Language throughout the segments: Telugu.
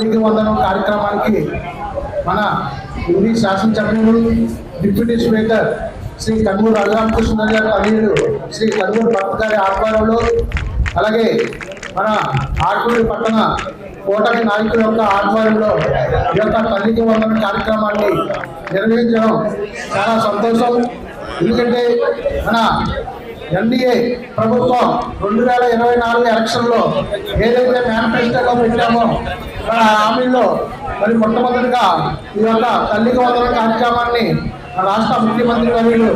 తల్లికి వందనం కార్యక్రమానికి మన హిందీ శాసనసభ్యులు డిప్యూటీ స్పీకర్ శ్రీ కన్నూరు రఘురామకృష్ణ గారి తల్లియుడు శ్రీ కన్నూరు భర్త గారి ఆధ్వర్యంలో అలాగే మన ఆర్కూరి పట్టణ కూటమి నాయకుల యొక్క ఆధ్వర్యంలో ఈ యొక్క తల్లికి వందన కార్యక్రమాన్ని నిర్వహించడం చాలా సంతోషం. ఎందుకంటే మన ఎన్డీఏ ప్రభుత్వం రెండు వేల ఇరవై నాలుగు ఎలక్షన్లో ఏదైతే మేనిఫెస్టోలో పెట్టామో మన హామీల్లో మరి మొట్టమొదటిగా ఈ యొక్క తల్లికి వందల కార్యక్రమాన్ని రాష్ట్ర ముఖ్యమంత్రి వర్యులు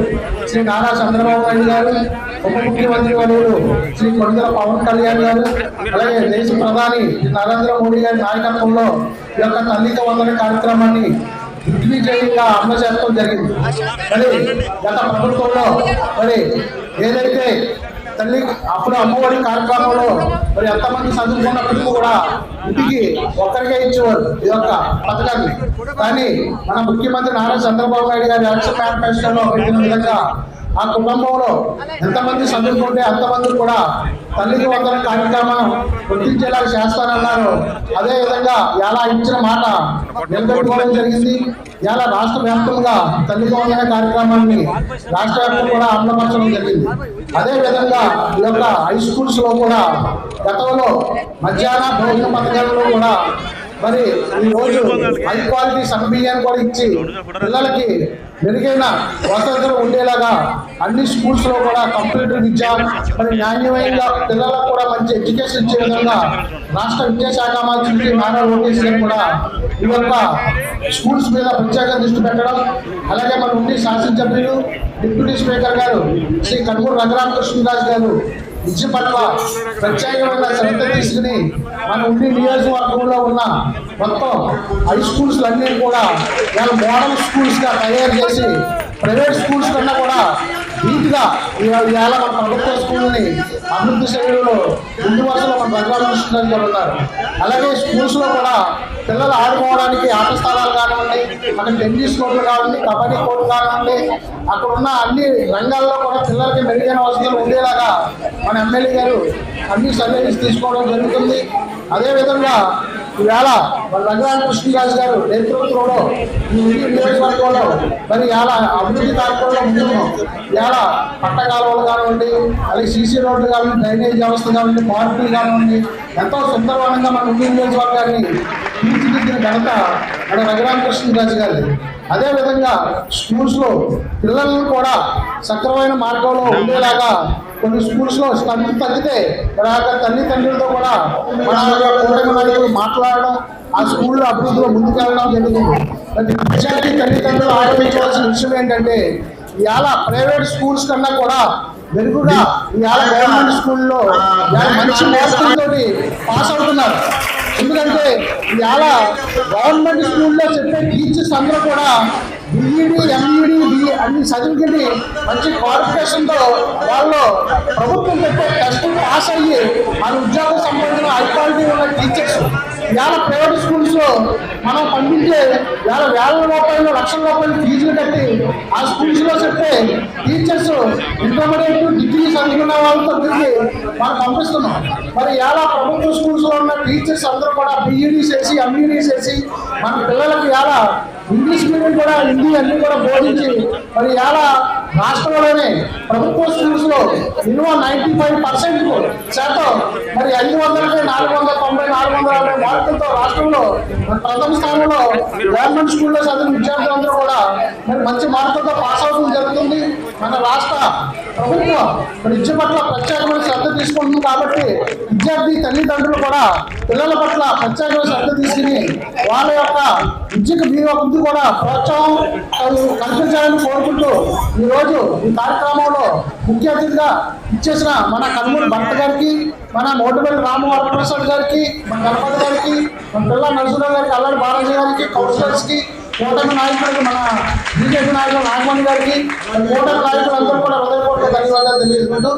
శ్రీ నారా చంద్రబాబు నాయుడు గారు ఉప ముఖ్యమంత్రి వర్యులు శ్రీ కొడుదల పవన్ కళ్యాణ్ గారు అలాగే దేశ ప్రధాని నరేంద్ర మోడీ గారి నాయకత్వంలో ఈ యొక్క తల్లికి వందన కార్యక్రమాన్ని దిగ్విజయంగా అమలు చేయడం జరిగింది. మరి గత ప్రభుత్వంలో మరి ఏదైతే తల్లి అప్పుడు అమ్మఒడి కార్యక్రమంలో మరి ఎంతమంది చదువుకున్నప్పటికీ కూడా ఇంటికి ఒక్కరికే ఇచ్చేవారు ఈ యొక్క పథకాన్ని. కానీ మన ముఖ్యమంత్రి నారా చంద్రబాబు నాయుడు గారి ఎలక్షన్ మేనిఫెస్టోలో పెట్టిన విధంగా ఆ కుటుంబంలో ఎంతమంది చదువుకుంటే అంతమంది కూడా తల్లికి వందల కార్యక్రమం గుర్తించేలా చేస్తానన్నారు. అదే విధంగా ఎలా ఇచ్చిన మాట నిలబెట్టుకోవడం జరిగింది. ఇలా రాష్ట్ర వ్యాప్తంగా తల్లికి వందల కార్యక్రమాన్ని రాష్ట్ర వ్యాప్తంగా కూడా అమలుపరచడం జరిగింది. అదే విధంగా ఈ యొక్క హై స్కూల్స్లో కూడా గతంలో మధ్యాహ్న భోజన పథకాలలో కూడా మరి ఈ రోజు హై క్వాలిటీ సబ్మియాన్ని కూడా ఇచ్చి పిల్లలకి మెరుగైన వసతులు ఉండేలాగా అన్ని స్కూల్స్లో కూడా కంప్యూటర్ విద్య మరి నాణ్యమైన పిల్లలకు కూడా మంచి ఎడ్యుకేషన్ ఇచ్చే విధంగా రాష్ట్ర విద్యాశాఖ మంత్రి నారా లోకేష్ గారు కూడా ఈ యొక్క స్కూల్స్ మీద ప్రత్యేక దృష్టి పెట్టడం అలాగే మన ఉండి శాసనసభ్యులు డిప్యూటీ స్పీకర్ గారు శ్రీ కడుమూరు రఘురామకృష్ణదాస్ గారు విద్య పట్ల ప్రత్యేకమైన శ్రద్ధ తీసుకుని మన ఉండి నియోజకవర్గంలో ఉన్న మొత్తం హై స్కూల్స్ అన్నీ కూడా వాళ్ళ మోడల్ స్కూల్స్గా తయారు చేసి ప్రైవేట్ స్కూల్స్ కన్నా కూడా నీట్గా ఇవాళ ఇవాళ మన ప్రభుత్వ స్కూల్ని అభివృద్ధి శైలిలో ముందు వరుసలో మన భద్రాకృష్ణ గారు ఉన్నారు. అలాగే స్కూల్స్లో కూడా పిల్లలు ఆడుకోవడానికి ఆట స్థలాలు కానివ్వండి మన టెన్నిస్ కోర్టులు కానివ్వండి కబడ్డీ కోర్టు కానివ్వండి అక్కడ ఉన్న అన్ని రంగాల్లో కూడా పిల్లలకి మెరుగైన వసతులు ఉండేలాగా మన ఎమ్మెల్యే గారు అన్ని సర్వేస్ తీసుకోవడం జరుగుతుంది. అదేవిధంగా ఈవేళ మన రఘురామకృష్ణరాజు గారు నేతృత్వంలో ఈ నియోజకవర్గంలో మరి ఇలా అభివృద్ధి కార్యక్రమంలో ముందున్నాం. ఇలా పట్టకాలువలు కానివ్వండి అలాగే సీసీ రోడ్లు కానివ్వండి డ్రైనేజ్ వ్యవస్థ కానివ్వండి పార్కులు కానివ్వండి ఎంతో సుందరవనంగా మన ఉండి నియోజకవర్గాన్ని తీర్చిదిద్దిన ఘనత మన రఘురామకృష్ణరాజు గారి అదేవిధంగా స్కూల్స్లో పిల్లలను కూడా సక్రమైన మార్గంలో ఉండేలాగా కొన్ని స్కూల్స్లో స్ట్రెంత్ తగ్గితే మరి ఆ యొక్క తల్లిదండ్రులతో కూడా మన కూటమి మాట్లాడడం ఆ స్కూల్లో అభివృద్ధిలో ముందుకెళ్ళడం జరుగుతుంది నిజానికి విద్యార్థి తల్లిదండ్రులు ఆరోపించవలసిన విషయం ఏంటంటే ఇవాళ ప్రైవేట్ స్కూల్స్ కన్నా కూడా మెరుగుగా ఇవాళ గవర్నమెంట్ స్కూల్లో మంచి మార్కులతో పాస్ అవుతున్నారు. ఎందుకంటే ఇవాళ గవర్నమెంట్ స్కూల్లో చెప్పే టీచర్స్ అందరూ కూడా బిఈడి ఎంఈడి బి అన్ని చదువుకుని మంచి క్వాలిఫికేషన్తో వాళ్ళు ప్రభుత్వం పెట్టే టెస్ట్ పాస్ అయ్యి మన ఉద్యోగం సంబంధించిన హై క్వాలిటీ ఉన్న టీచర్స్ ఇవాళ ప్రైవేట్ స్కూల్స్లో మనం పంపించే ఇవాళ వేల రూపాయలు లక్షల రూపాయలు ఫీజులు కట్టి ఆ స్కూల్స్లో చెప్తే చెప్పే టీచర్స్ ఇంటర్మీడియట్ వాళ్ళతో తిరిగి మనం పంపిస్తున్నాం. మరి ఎలా ప్రభుత్వ స్కూల్స్లో ఉన్న టీచర్స్ అందరూ కూడా బిఈడి చేసి ఎంఈడి చేసి మన పిల్లలకి ఎలా ఇంగ్లీష్ మీడియం కూడా హిందీ అన్ని కూడా బోధించి మరి ఎలా రాష్ట్రంలోనే ప్రభుత్వ స్కూల్స్లో విలువ నైన్టీ ఫైవ్ పర్సెంట్ శాతం మరి ఐదు వందలకి నాలుగు వందల తొంభై నాలుగు వందల అరవై మార్కులతో రాష్ట్రంలో ప్రథమ స్థానంలో గవర్నమెంట్ స్కూల్లో చదివిన విద్యార్థులందరూ కూడా మరి మంచి మార్కులతో పాస్ అవుతుంది జరుగుతుంది మన రాష్ట్ర ప్రభుత్వం విద్య పట్ల ప్రత్యేకమైన శ్రద్ధ తీసుకుంటుంది కాబట్టి విద్యార్థి తల్లిదండ్రులు కూడా పిల్లల పట్ల ప్రత్యేకమైన శ్రద్ధ తీసుకుని వాళ్ళ యొక్క విద్యకు మీ వృద్ధి కూడా ప్రోత్సాహం కల్పించాలని కోరుకుంటూ ఈరోజు ఈ కార్యక్రమంలో ముఖ్య అతిథిగా ఇచ్చేసిన మన కన్మూరు భర్త గారికి మన మోటిపల్లి రాము ప్రసాద్ గారికి మన గణపతి గారికి మన పిల్ల నరసింహరావు గారికి అల్లాడి బాలాజీ గారికి కౌన్సిలర్స్కి కూటమి నాయకులకి మన బీజేపీ నాయకులు నాగమణి గారికి మన కూటమి నాయకులందరూ కూడా హృదయపూర్వక ధన్యవాదాలు తెలియజేసుకుంటూ